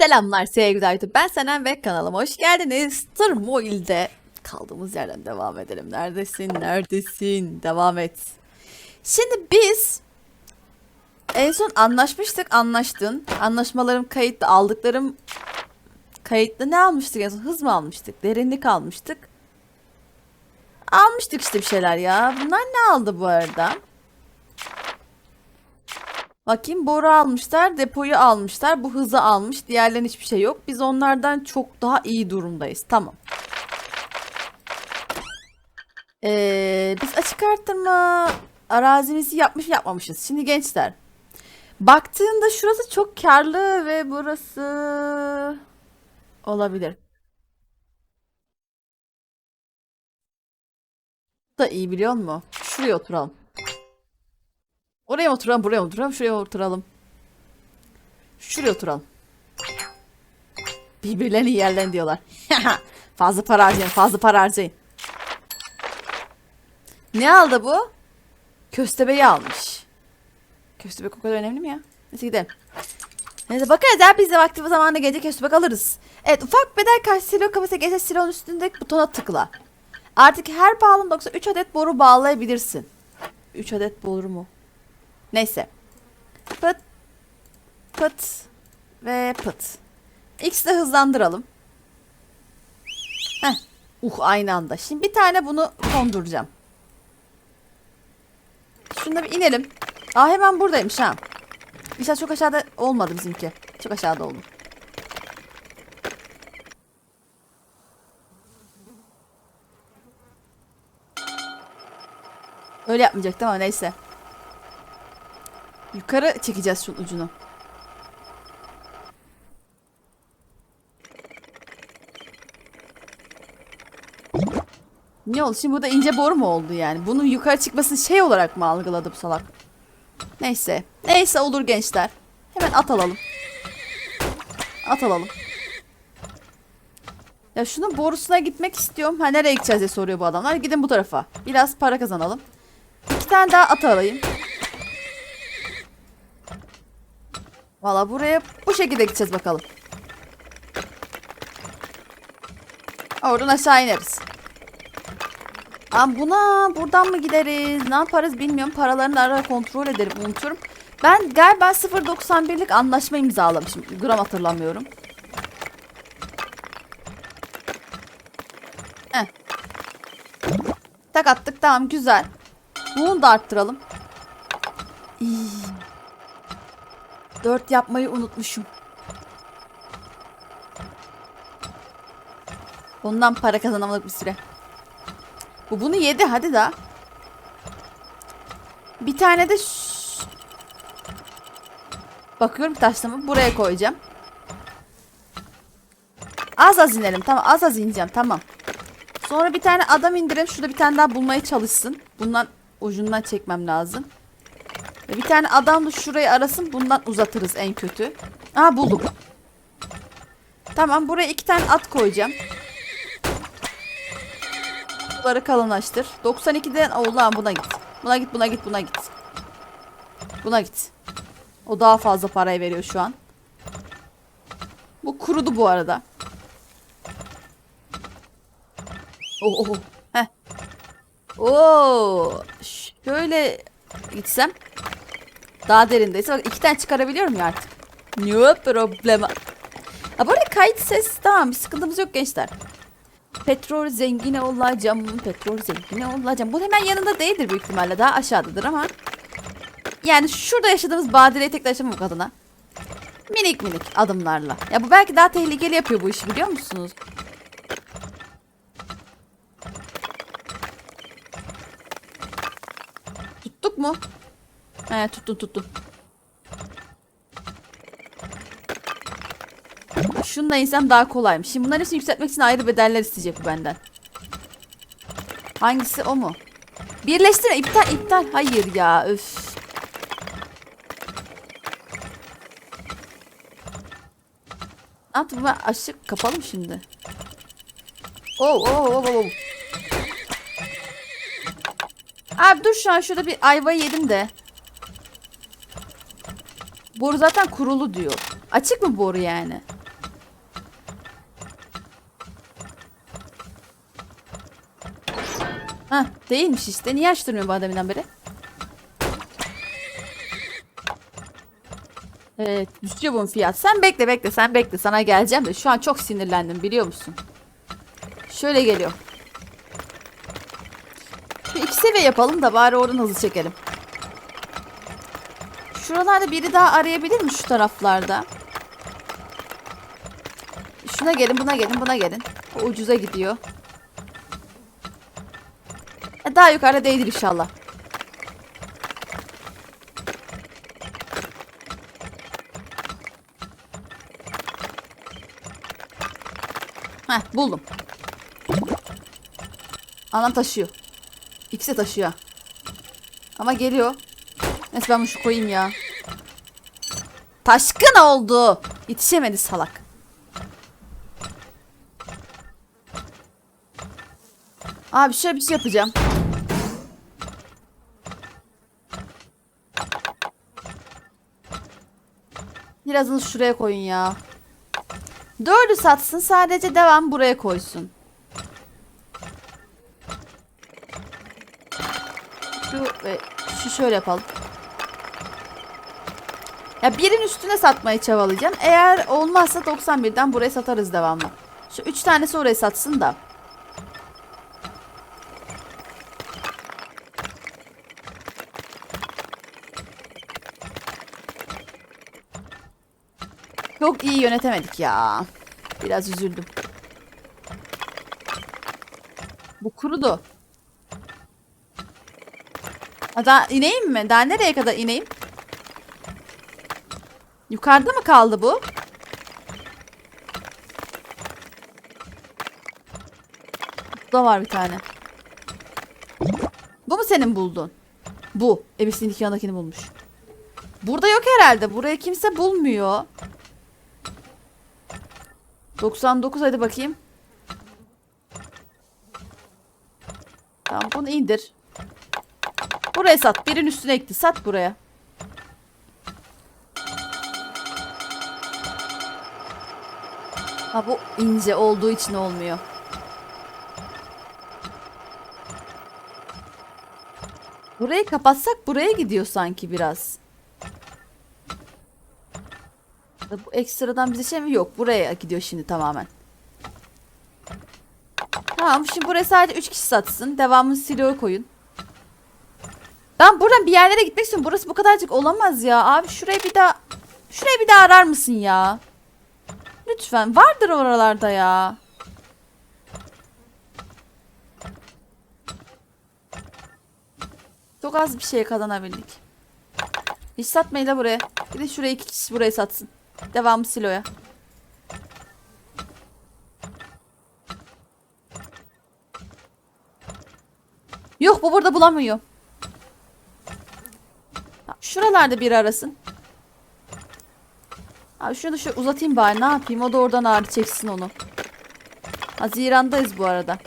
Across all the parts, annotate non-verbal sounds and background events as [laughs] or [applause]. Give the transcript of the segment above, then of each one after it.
Selamlar sevgili YouTube. Ben Senem ve kanalıma hoş geldiniz. Tırmoil'de kaldığımız yerden devam edelim. Neredesin? Neredesin? Devam et. Şimdi biz en son anlaşmıştık. Anlaştın. Anlaşmalarım kayıtlı. Aldıklarım kayıtlı. Ne almıştık en son? Hız mı almıştık? Derinlik almıştık. Almıştık işte bir şeyler ya. Bunlar ne aldı bu arada? Bakayım boru almışlar, depoyu almışlar, bu hızı almış, diğerlerinin hiçbir şey yok. Biz onlardan çok daha iyi durumdayız. Tamam. Ee, biz açık artırma arazimizi yapmış mı yapmamışız. Şimdi gençler. Baktığında şurası çok karlı ve burası olabilir. Bu da iyi biliyor musun? Şuraya oturalım. Oraya oturalım, buraya oturalım, şuraya oturalım. Şuraya oturalım. Birbirlerini yerlen diyorlar. [laughs] fazla para harcayın, fazla para harcayın. Ne aldı bu? Köstebeği almış. Köstebek o kadar önemli mi ya? Neyse gidelim. Neyse bakarız ya biz de vakti zamanında gelecek köstebek alırız. Evet ufak bedel karşı silo kafese gece silonun üstündeki butona tıkla. Artık her bağlamda 3 adet boru bağlayabilirsin. 3 adet boru mu? Neyse. Pıt. Pıt. Ve pıt. X'le hızlandıralım. Heh. Uh aynı anda. Şimdi bir tane bunu konduracağım. Şunda bir inelim. Aa hemen buradaymış ha. İnşallah çok aşağıda olmadı bizimki. Çok aşağıda oldu. Öyle yapmayacaktım ama neyse. Yukarı çekeceğiz şunun ucunu. Ne oldu? Şimdi burada ince boru mu oldu yani? Bunun yukarı çıkmasını şey olarak mı algıladı bu salak? Neyse. Neyse olur gençler. Hemen at alalım. At alalım. Ya şunun borusuna gitmek istiyorum. Ha nereye gideceğiz diye soruyor bu adamlar. Gidin bu tarafa. Biraz para kazanalım. İki tane daha at alayım. Valla buraya bu şekilde gideceğiz bakalım. Oradan aşağı ineriz. Aa, buna buradan mı gideriz? Ne yaparız bilmiyorum. Paralarını ara kontrol ederim. Unutuyorum. Ben galiba 0.91'lik anlaşma imzalamışım. Gram hatırlamıyorum. Heh. Tak attık. Tamam güzel. Bunu da arttıralım. İyi. 4 yapmayı unutmuşum. Ondan para kazanamadık bir süre. Bu bunu yedi hadi da. Bir tane de Bakıyorum taşlama buraya koyacağım. Az az inelim tamam az az ineceğim tamam. Sonra bir tane adam indirelim şurada bir tane daha bulmaya çalışsın. Bundan ucundan çekmem lazım. Ve bir tane adam da şurayı arasın. Bundan uzatırız en kötü. Aa buldum. Tamam buraya iki tane at koyacağım. Bunları kalınlaştır. 92'den Allah'ım buna git. Buna git buna git buna git. Buna git. O daha fazla parayı veriyor şu an. Bu kurudu bu arada. Oh oh. oh. Heh. Oo. Şöyle gitsem. Daha derindeyse bak iki tane çıkarabiliyorum ya artık. No problem. Ha bu arada kayıt ses tamam bir sıkıntımız yok gençler. Petrol zengini olacağım. Petrol zengini olacağım. Bu hemen yanında değildir büyük ihtimalle. Daha aşağıdadır ama. Yani şurada yaşadığımız badireyi tekrar yaşamamak adına. Minik minik adımlarla. Ya bu belki daha tehlikeli yapıyor bu işi biliyor musunuz? Tuttuk mu? He tuttum tuttum. Şunu da insem daha kolaymış. Şimdi bunların hepsini yükseltmek için ayrı bedeller isteyecek bu benden. Hangisi o mu? Birleştir iptal iptal. Hayır ya öf. Ne yaptım ben açık kapalı mı şimdi? Oh oh oh oh oh. Abi dur şu an şurada bir ayva yedim de. Boru zaten kurulu diyor. Açık mı boru yani? Ha değilmiş işte. Niye açtırmıyor bu adamından beri? Evet düşüyor bunun fiyat. Sen bekle bekle sen bekle sana geleceğim de şu an çok sinirlendim biliyor musun? Şöyle geliyor. Şu iki seviye yapalım da bari oradan hızlı çekelim. Şuralarda biri daha arayabilir mi şu taraflarda? Şuna gelin buna gelin buna gelin. O ucuza gidiyor. E, Daha yukarıda değildir inşallah. Heh buldum. Anam taşıyor. İkisi taşıyor. Ama geliyor. Neyse ben bunu şu koyayım ya. Taşkın oldu. Yetişemedi salak. Abi şöyle bir şey yapacağım. Birazını şuraya koyun ya. Dördü satsın sadece devam buraya koysun. Şu ve şu şöyle yapalım. Ya birin üstüne satmayı çabalayacağım. Eğer olmazsa 91'den buraya satarız devamlı. Şu üç tanesi oraya satsın da. Çok iyi yönetemedik ya. Biraz üzüldüm. Bu kurudu. Ha, Daha ineyim mi? Daha nereye kadar ineyim? Yukarıda mı kaldı bu? Burada var bir tane. Bu mu senin buldun? Bu. Ebesinin yanındakini bulmuş. Burada yok herhalde. Burayı kimse bulmuyor. 99 hadi bakayım. Tamam bunu indir. Buraya sat. Birin üstüne ekti. Sat buraya. Ha bu ince olduğu için olmuyor. Burayı kapatsak buraya gidiyor sanki biraz. Bu ekstradan bize şey mi? Yok. Buraya gidiyor şimdi tamamen. Tamam. Şimdi buraya sadece 3 kişi satsın. Devamını siloya koyun. Ben buradan bir yerlere gitmek istiyorum. Burası bu kadarcık olamaz ya. Abi şurayı bir daha... Şurayı bir daha arar mısın ya? Lütfen. Vardır oralarda ya. Çok az bir şey kazanabildik. Hiç satmayın da buraya. Bir de şuraya iki kişi buraya satsın. Devamı siloya. Yok bu burada bulamıyor. Şuralarda biri arasın. Abi şunu şu uzatayım bari ne yapayım o da oradan ağrı çeksin onu. Hazirandayız bu arada.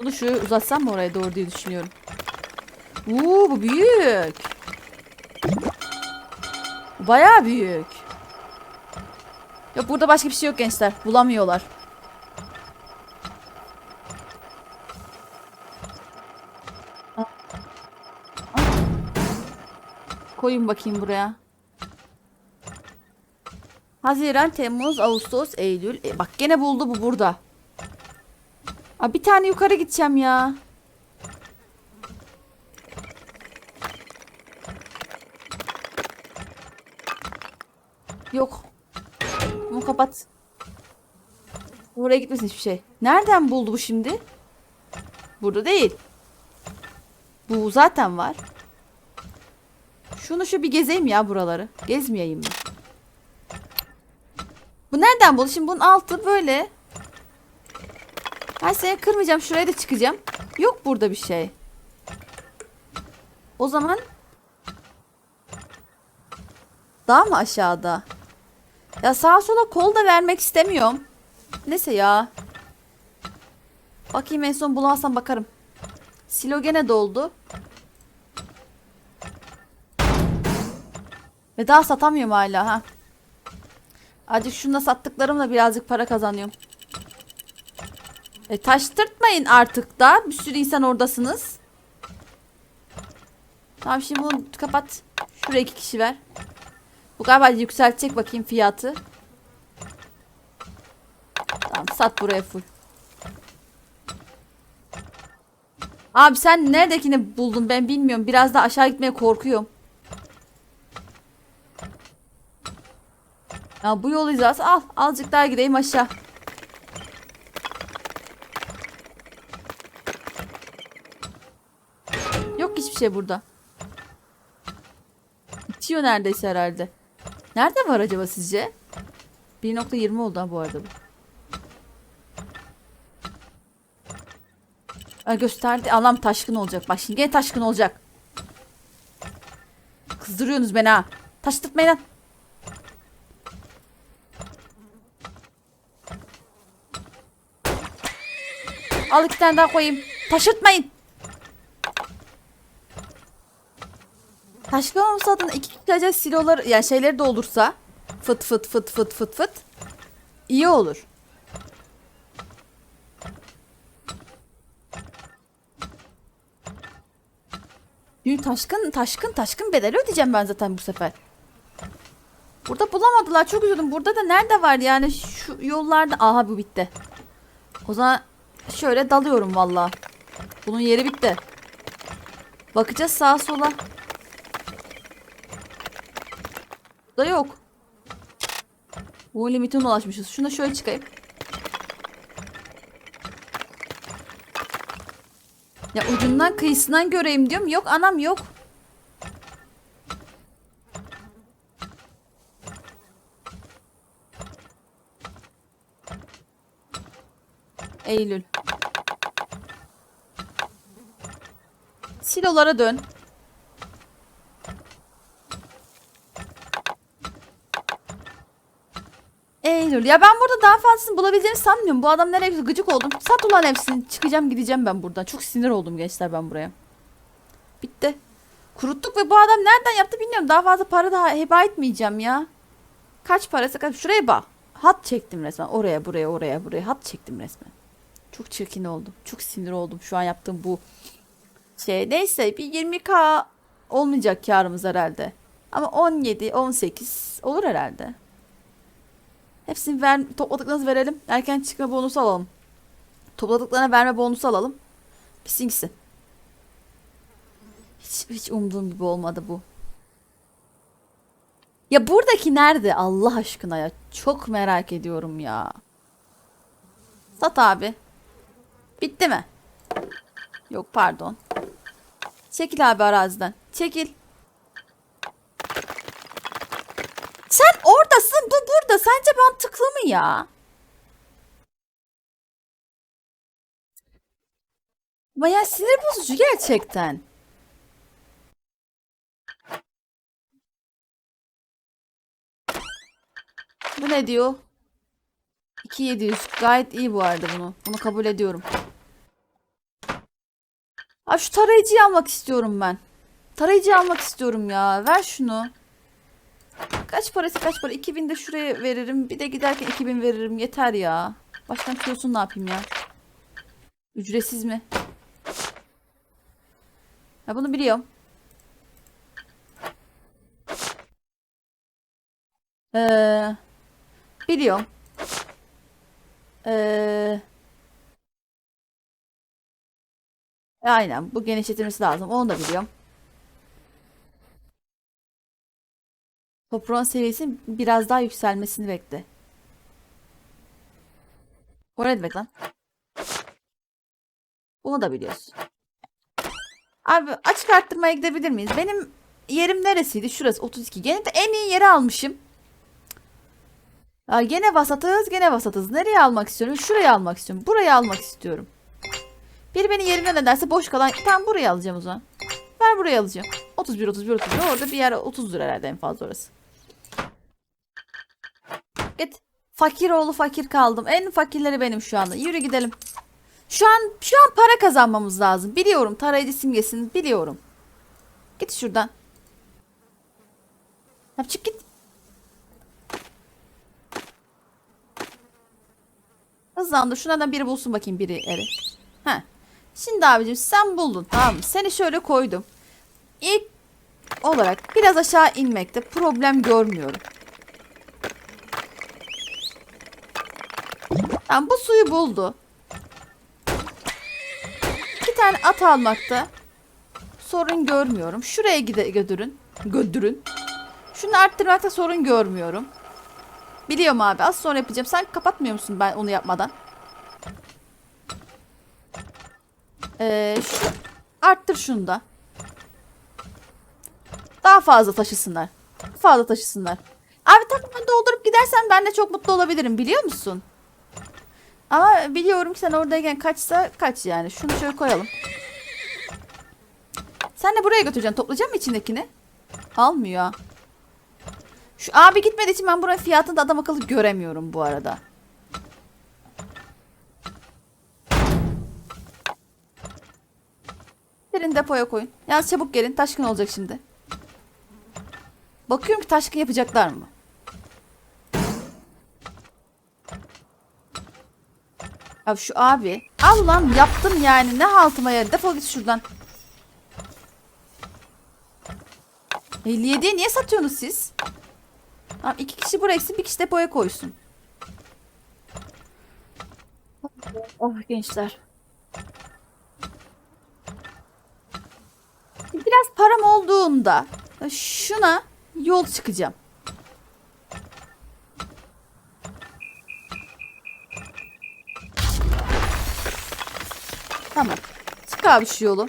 Bunu şu uzatsam mı oraya doğru diye düşünüyorum. Uuu bu büyük. Bu Bayağı büyük. Yok burada başka bir şey yok gençler. Bulamıyorlar. Koyun bakayım buraya. Haziran, Temmuz, Ağustos, Eylül. E, bak gene buldu bu burada. Aa, bir tane yukarı gideceğim ya. Yok. Bunu kapat. Oraya gitmesin hiçbir şey. Nereden buldu bu şimdi? Burada değil. Bu zaten var. Şunu şu bir gezeyim ya buraları. Gezmeyeyim mi? Bu nereden buldu? Şimdi bunun altı böyle. Ben seni kırmayacağım. Şuraya da çıkacağım. Yok burada bir şey. O zaman daha mı aşağıda? Ya sağa sola kol da vermek istemiyorum. Neyse ya. Bakayım en son bulamazsam bakarım. Silo gene doldu. Ve daha satamıyorum hala ha. Azıcık şununla sattıklarımla birazcık para kazanıyorum. E taştırtmayın artık da. Bir sürü insan oradasınız. Tamam şimdi bunu kapat. Şuraya iki kişi ver. Bu galiba yükseltecek bakayım fiyatı. Tamam sat buraya full. Abi sen neredekini buldun ben bilmiyorum. Biraz da aşağı gitmeye korkuyorum. Ya bu yol hizası al. Azıcık daha gideyim aşağı. Yok hiçbir şey burada. Bitiyor neredeyse herhalde. Nerede var acaba sizce? 1.20 oldu ha bu arada bu. Gösterdi. Allah'ım taşkın olacak. Bak şimdi gene taşkın olacak. Kızdırıyorsunuz beni ha. Taştırtmayın lan. Al iki tane daha koyayım. Taşırtmayın. Olsa adına iki kişi silolar yani şeyleri de olursa fıt fıt fıt fıt fıt fıt iyi olur. Çünkü taşkın taşkın taşkın bedeli ödeyeceğim ben zaten bu sefer. Burada bulamadılar çok üzüldüm. Burada da nerede var yani şu yollarda. Aha bu bitti. O zaman şöyle dalıyorum valla. Bunun yeri bitti. Bakacağız sağa sola. Da yok. Bu limitine ulaşmışız. Şuna şöyle çıkayım. Ya ucundan kıyısından göreyim diyorum. Yok anam yok. Eylül. Silolara dön. Eylül. Ya ben burada daha fazlasını bulabileceğini sanmıyorum. Bu adam nereye? Gıcık oldum. Sat ulan hepsini. Çıkacağım gideceğim ben buradan. Çok sinir oldum gençler ben buraya. Bitti. Kuruttuk ve bu adam nereden yaptı bilmiyorum. Daha fazla para daha heba etmeyeceğim ya. Kaç parası kaç? Şuraya bak. Hat çektim resmen. Oraya buraya oraya buraya hat çektim resmen. Çok çirkin oldum. Çok sinir oldum şu an yaptığım bu şey. Neyse bir 20k olmayacak karımız herhalde. Ama 17, 18 olur herhalde. Hepsini ver, topladıklarınızı verelim. Erken çıkma bonusu alalım. Topladıklarına verme bonusu alalım. Pisin gitsin. Hiç, hiç umduğum gibi olmadı bu. Ya buradaki nerede Allah aşkına ya? Çok merak ediyorum ya. Sat abi. Bitti mi? Yok pardon. Çekil abi araziden. Çekil. Sen oradasın bu burada. Sence mantıklı mı ya? Baya sinir bozucu gerçekten. Bu ne diyor? 2700. Gayet iyi bu arada bunu. Bunu kabul ediyorum. Abi şu tarayıcıyı almak istiyorum ben. Tarayıcıyı almak istiyorum ya. Ver şunu. Kaç parası kaç para? 2000 de şuraya veririm. Bir de giderken 2000 veririm. Yeter ya. Baştan kilosunu ne yapayım ya? Ücretsiz mi? Ya bunu biliyorum. Ee, biliyorum. Ee, aynen bu genişletilmesi lazım. Onu da biliyorum. Toprağın seviyesinin biraz daha yükselmesini bekle. O ne demek lan? Bunu da biliyorsun. Abi açık arttırmaya gidebilir miyiz? Benim yerim neresiydi? Şurası 32. Gene de en iyi yeri almışım. Ya gene vasatız, gene vasatız. Nereye almak istiyorum? Şuraya almak istiyorum. Burayı almak istiyorum. Biri beni yerimden ne derse boş kalan tam burayı alacağım o zaman. Ver burayı alacağım. 31 31 31 orada bir yer 30 lira herhalde en fazla orası. Git. Fakir oğlu fakir kaldım. En fakirleri benim şu anda. Yürü gidelim. Şu an şu an para kazanmamız lazım. Biliyorum tarayıcı simgesini biliyorum. Git şuradan. Yap çık git. Hızlandır. Şunlardan biri bulsun bakayım biri eri. Şimdi abicim sen buldun tamam mı? Seni şöyle koydum. İlk olarak biraz aşağı inmekte problem görmüyorum. Tamam bu suyu buldu. İki tane at almakta sorun görmüyorum. Şuraya gide götürün. Götürün. Şunu arttırmakta sorun görmüyorum. Biliyorum abi az sonra yapacağım. Sen kapatmıyor musun ben onu yapmadan? Ee, şu arttır şunu da. Daha fazla taşısınlar. Fazla taşısınlar. Abi tamamen doldurup gidersen ben de çok mutlu olabilirim biliyor musun? Ama biliyorum ki sen oradayken kaçsa kaç yani. Şunu şöyle koyalım. Sen de buraya götüreceksin. Toplayacak mı içindekini? Almıyor. Şu abi gitmediği için ben buranın fiyatını da adam akıllı göremiyorum bu arada. Gelin depoya koyun. Yalnız çabuk gelin. Taşkın olacak şimdi. Bakıyorum ki taşkın yapacaklar mı? Abi şu abi. Al lan yaptım yani. Ne haltıma yer. Defol git şuradan. 57'ye niye satıyorsunuz siz? Tamam iki kişi buraya bir kişi depoya koysun. Oh gençler. Biraz param olduğunda şuna yol çıkacağım. Tamam. Çık abi şu yolu.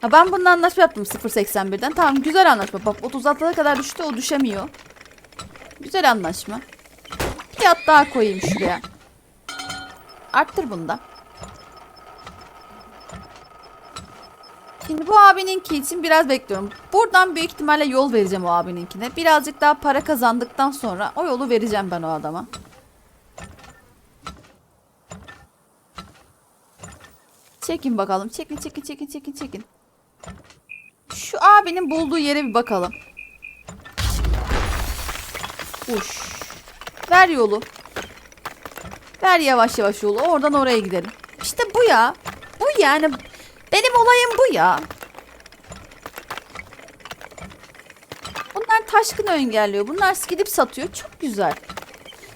Ha ben bununla anlaşma yaptım 0.81'den. Tamam güzel anlaşma. Bak 36'a kadar düştü o düşemiyor. Güzel anlaşma. Bir at daha koyayım şuraya. Arttır bunu da. Şimdi bu abininki için biraz bekliyorum. Buradan büyük ihtimalle yol vereceğim o abininkine. Birazcık daha para kazandıktan sonra o yolu vereceğim ben o adama. Çekin bakalım. Çekin çekin çekin çekin çekin. Şu abinin bulduğu yere bir bakalım. Uş. Ver yolu. Ver yavaş yavaş yolu. Oradan oraya gidelim. İşte bu ya. Bu yani. Benim olayım bu ya. Bunlar taşkını engelliyor. Bunlar gidip satıyor. Çok güzel.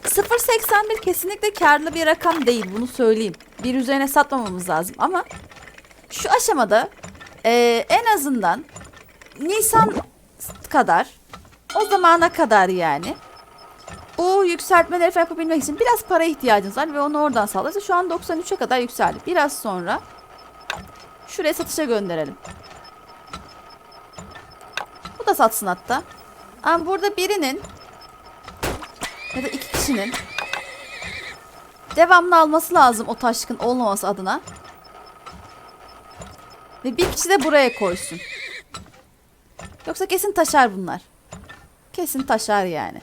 0.81 kesinlikle karlı bir rakam değil. Bunu söyleyeyim. Bir üzerine satmamamız lazım. Ama şu aşamada ee, en azından Nisan kadar o zamana kadar yani bu yükseltmeleri yapabilmek için biraz para ihtiyacınız var ve onu oradan sağlarsa şu an 93'e kadar yükseldi. Biraz sonra şuraya satışa gönderelim. Bu da satsın hatta. Ama burada birinin ya da iki kişinin devamlı alması lazım o taşkın olmaması adına. Ve bir kişi de buraya koysun. Yoksa kesin taşar bunlar. Kesin taşar yani.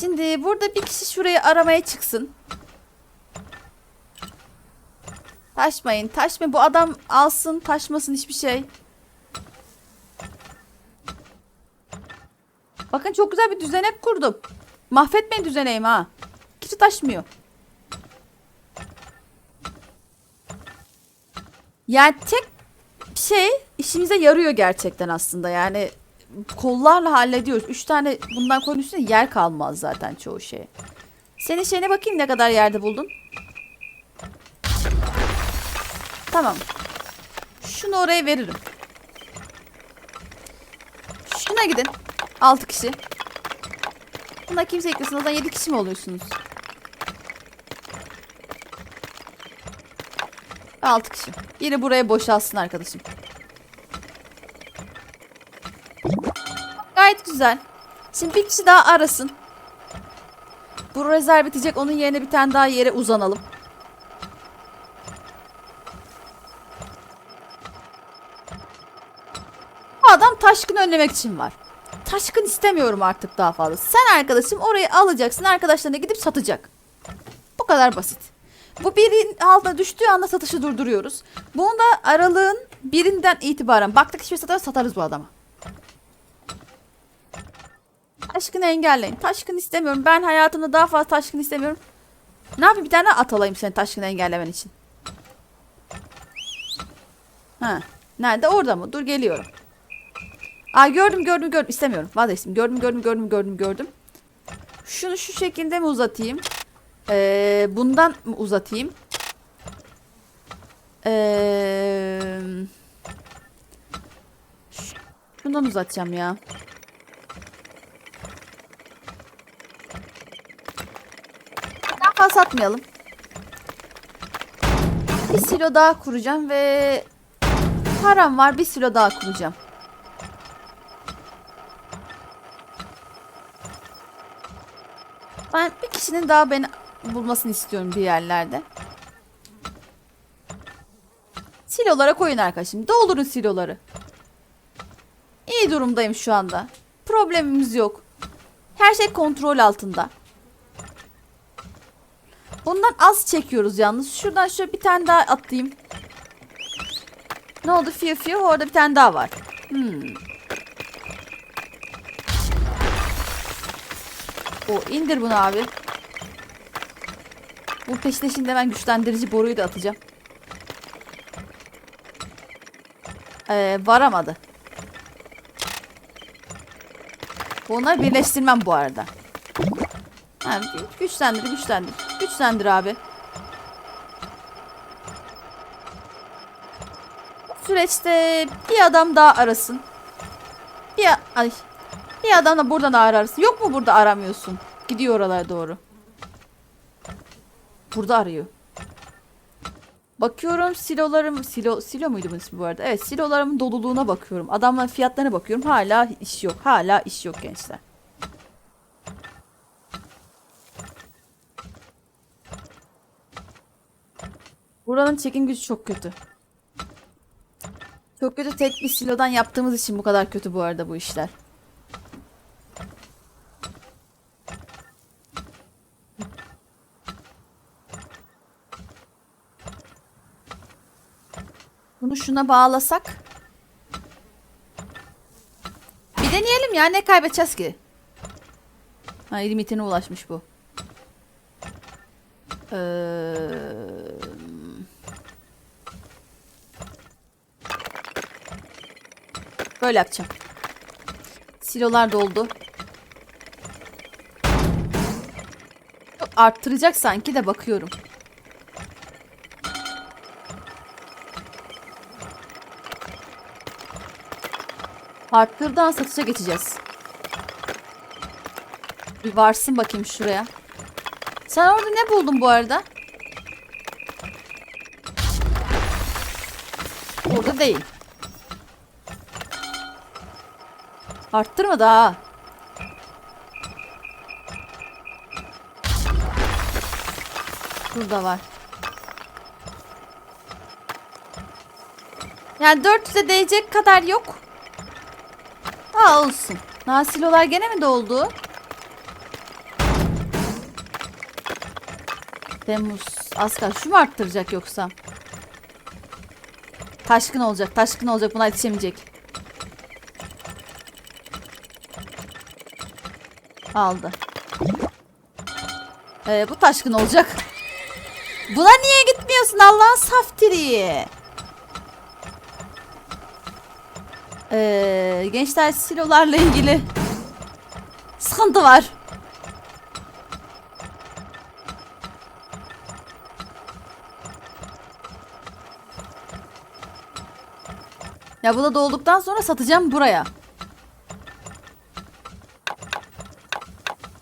Şimdi burada bir kişi şurayı aramaya çıksın. Taşmayın, taşmayın. Bu adam alsın, taşmasın hiçbir şey. Bakın çok güzel bir düzenek kurdum. Mahvetmeyin düzeneğimi ha. Kişi taşmıyor. Yani tek şey işimize yarıyor gerçekten aslında. Yani kollarla hallediyoruz. Üç tane bundan koyun üstüne yer kalmaz zaten çoğu şey. Senin şeyine bakayım ne kadar yerde buldun. Tamam. Şunu oraya veririm. Şuna gidin. Altı kişi. Bunda kimse eklesin. O zaman yedi kişi mi oluyorsunuz? Altı kişi. Biri buraya boşalsın arkadaşım. Gayet güzel. Şimdi bir kişi daha arasın. Bu rezerv bitecek. Onun yerine bir tane daha yere uzanalım. Bu adam taşkın önlemek için var. Taşkın istemiyorum artık daha fazla. Sen arkadaşım orayı alacaksın. Arkadaşlarına gidip satacak. Bu kadar basit. Bu birin altına düştüğü anda satışı durduruyoruz. Bunu da aralığın birinden itibaren baktık hiçbir satar satarız bu adama. Taşkını engelleyin. Taşkın istemiyorum. Ben hayatımda daha fazla taşkın istemiyorum. Ne yapayım bir tane at alayım seni taşkını engellemen için. Ha. Nerede? Orada mı? Dur geliyorum. Aa gördüm gördüm gördüm. İstemiyorum. Vazgeçtim. Gördüm gördüm gördüm gördüm gördüm. Şunu şu şekilde mi uzatayım? Ee, bundan mı uzatayım? Ee, şundan uzatacağım ya. Daha fazla atmayalım. Bir silo daha kuracağım ve param var bir silo daha kuracağım. Ben bir kişinin daha beni bulmasını istiyorum bir yerlerde. Silolara koyun arkadaşım. Doldurun siloları. İyi durumdayım şu anda. Problemimiz yok. Her şey kontrol altında. Bundan az çekiyoruz yalnız. Şuradan şöyle bir tane daha atayım. Ne oldu? Fiyo fiyo orada bir tane daha var. Hmm. O indir bunu abi. Bu peşine şimdi hemen güçlendirici boruyu da atacağım. Ee, varamadı. Bunları birleştirmem bu arada. Ha, güçlendir, güçlendir. Güçlendir abi. Süreçte bir adam daha arasın. Bir, ay, bir adam da buradan ararsın. Yok mu burada aramıyorsun? Gidiyor oralara doğru. Burada arıyor. Bakıyorum silolarım silo silo muydu bunun ismi bu arada? Evet silolarımın doluluğuna bakıyorum. Adamların fiyatlarına bakıyorum. Hala iş yok. Hala iş yok gençler. Buranın çekim gücü çok kötü. Çok kötü tek bir silodan yaptığımız için bu kadar kötü bu arada bu işler. Bunu şuna bağlasak. Bir deneyelim ya ne kaybedeceğiz ki? Ha limitine ulaşmış bu. Ee... Böyle yapacağım. Silolar doldu. Arttıracak sanki de bakıyorum. Arttırdan satışa geçeceğiz. Bir varsın bakayım şuraya. Sen orada ne buldun bu arada? Orada değil. Arttırma daha. Burada var. Yani 400'e değecek kadar yok. Aa olsun. Nasilolar gene mi doldu? Temmuz. Asgari şu mu arttıracak yoksa? Taşkın olacak. Taşkın olacak. Buna yetişemeyecek. Aldı. Ee, bu taşkın olacak. Buna niye gitmiyorsun Allah'ın saftiri? Ee, gençler silolarla ilgili sıkıntı var. Ya bu da dolduktan sonra satacağım buraya.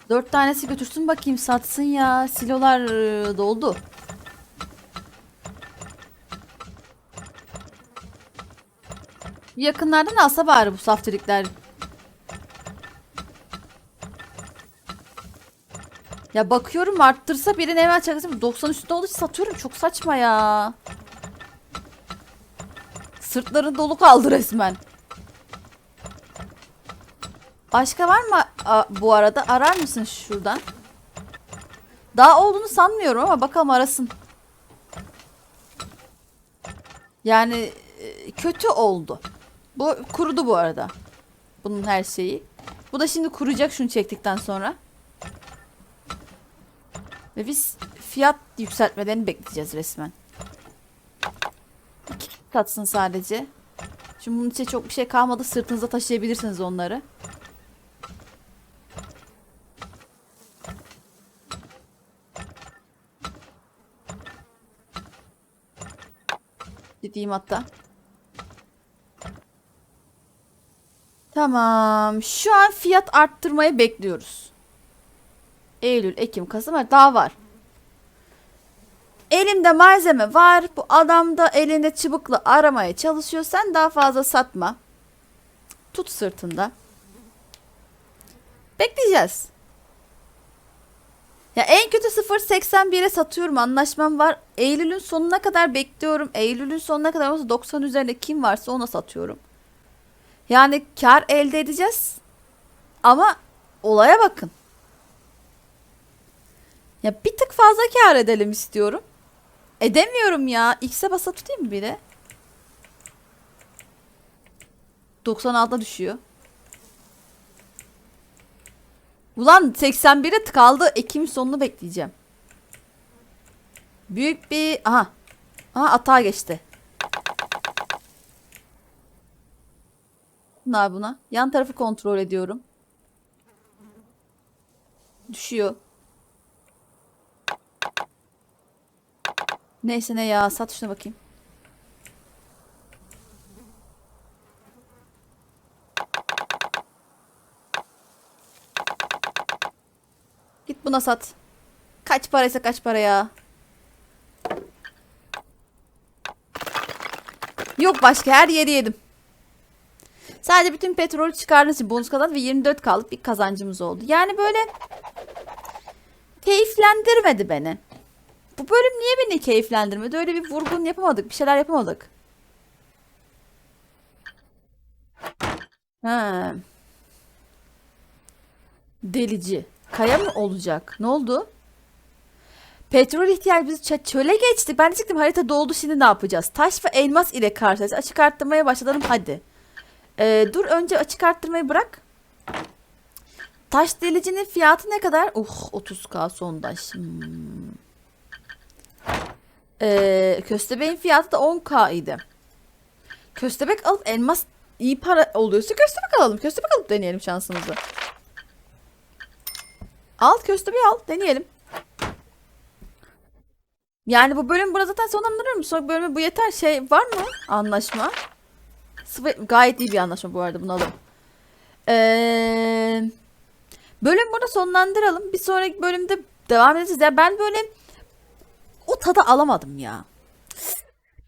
Dört tanesi götürsün bakayım satsın ya. Silolar e, doldu. Yakınlardan alsa bari bu saftirikler. Ya bakıyorum arttırsa birini hemen çakasın. 90 üstünde olduğu için satıyorum. Çok saçma ya. Sırtları dolu kaldı resmen. Başka var mı bu arada? Arar mısın şuradan? Daha olduğunu sanmıyorum ama bakalım arasın. Yani e, kötü oldu. Bu kurudu bu arada. Bunun her şeyi. Bu da şimdi kuracak şunu çektikten sonra. Ve biz fiyat yükseltmelerini bekleyeceğiz resmen. İki katsın sadece. Şimdi bunun içine çok bir şey kalmadı. Sırtınıza taşıyabilirsiniz onları. Gideyim hatta. Tamam. Şu an fiyat arttırmayı bekliyoruz. Eylül, Ekim, Kasım. Daha var. Elimde malzeme var. Bu adam da elinde çubukla aramaya çalışıyor. Sen daha fazla satma. Tut sırtında. Bekleyeceğiz. Ya en kötü 0.81'e satıyorum. Anlaşmam var. Eylül'ün sonuna kadar bekliyorum. Eylül'ün sonuna kadar olsa 90 üzerinde kim varsa ona satıyorum. Yani kar elde edeceğiz. Ama olaya bakın. Ya bir tık fazla kar edelim istiyorum. Edemiyorum ya. X'e basa tutayım bir de? 96'a düşüyor. Ulan 81'e kaldı. Ekim sonunu bekleyeceğim. Büyük bir... Aha. Aha atağa geçti. Bunlar buna. Yan tarafı kontrol ediyorum. Düşüyor. Neyse ne ya. Sat şuna bakayım. Git buna sat. Kaç paraysa kaç para ya. Yok başka her yeri yedim. Sadece bütün petrolü çıkardığınız için bonus kazandı ve 24 kaldık bir kazancımız oldu. Yani böyle keyiflendirmedi beni. Bu bölüm niye beni keyiflendirmedi? Öyle bir vurgun yapamadık. Bir şeyler yapamadık. Ha. Delici. Kaya mı olacak? Ne oldu? Petrol ihtiyacımız çöle geçti. Ben de çıktım harita doldu şimdi ne yapacağız? Taş ve elmas ile karşılaş. Açık arttırmaya başlayalım hadi. Ee, dur önce açık arttırmayı bırak. Taş delicinin fiyatı ne kadar? Uh 30k sondaş. Hmm. Ee, köstebeğin fiyatı da 10k idi. Köstebek alıp elmas iyi para oluyorsa köstebek alalım. Köstebek alıp deneyelim şansımızı. Al köstebeği al deneyelim. Yani bu bölüm burada zaten sonlandırır Son bölümü bu yeter. Şey var mı? Anlaşma. Gayet iyi bir anlaşma bu arada bunu alalım. Ee, bölüm burada sonlandıralım. Bir sonraki bölümde devam edeceğiz. Ya ben böyle o tadı alamadım ya.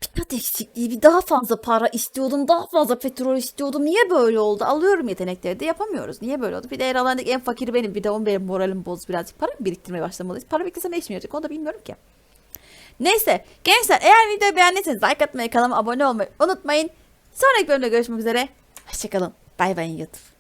Bir tat eksikliği, bir daha fazla para istiyordum, daha fazla petrol istiyordum. Niye böyle oldu? Alıyorum yetenekleri de yapamıyoruz. Niye böyle oldu? Bir de aralarındaki en fakiri benim. Bir de onun benim moralim boz birazcık. Para mı biriktirmeye başlamalıyız? Para biriktirse ne işime yarayacak? Onu da bilmiyorum ki. Neyse gençler eğer videoyu beğendiyseniz like atmayı, kanalıma abone olmayı unutmayın. Sonraki bölümde görüşmek üzere. Hoşçakalın. Bay bay YouTube.